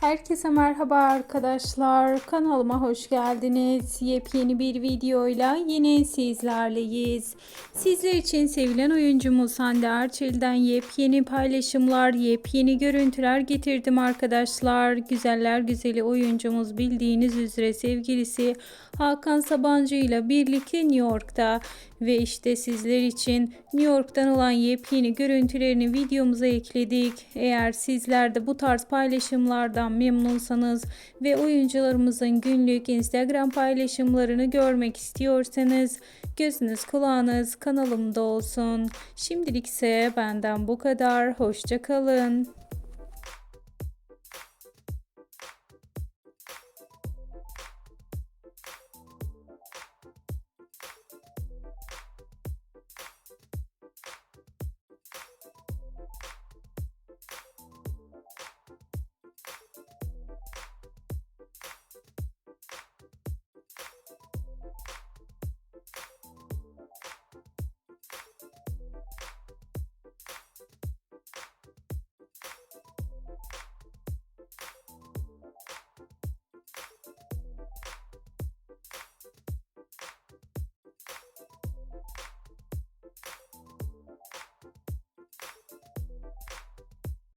Herkese merhaba arkadaşlar. Kanalıma hoş geldiniz. Yepyeni bir videoyla yine sizlerleyiz. Sizler için sevilen oyuncumuz Hande Erçel'den yepyeni paylaşımlar, yepyeni görüntüler getirdim arkadaşlar. Güzeller güzeli oyuncumuz bildiğiniz üzere sevgilisi Hakan Sabancı ile birlikte New York'ta ve işte sizler için New York'tan olan yepyeni görüntülerini videomuza ekledik. Eğer sizler de bu tarz paylaşımlardan memnunsanız ve oyuncularımızın günlük Instagram paylaşımlarını görmek istiyorsanız gözünüz kulağınız kanalımda olsun. Şimdilik ise benden bu kadar. Hoşça kalın.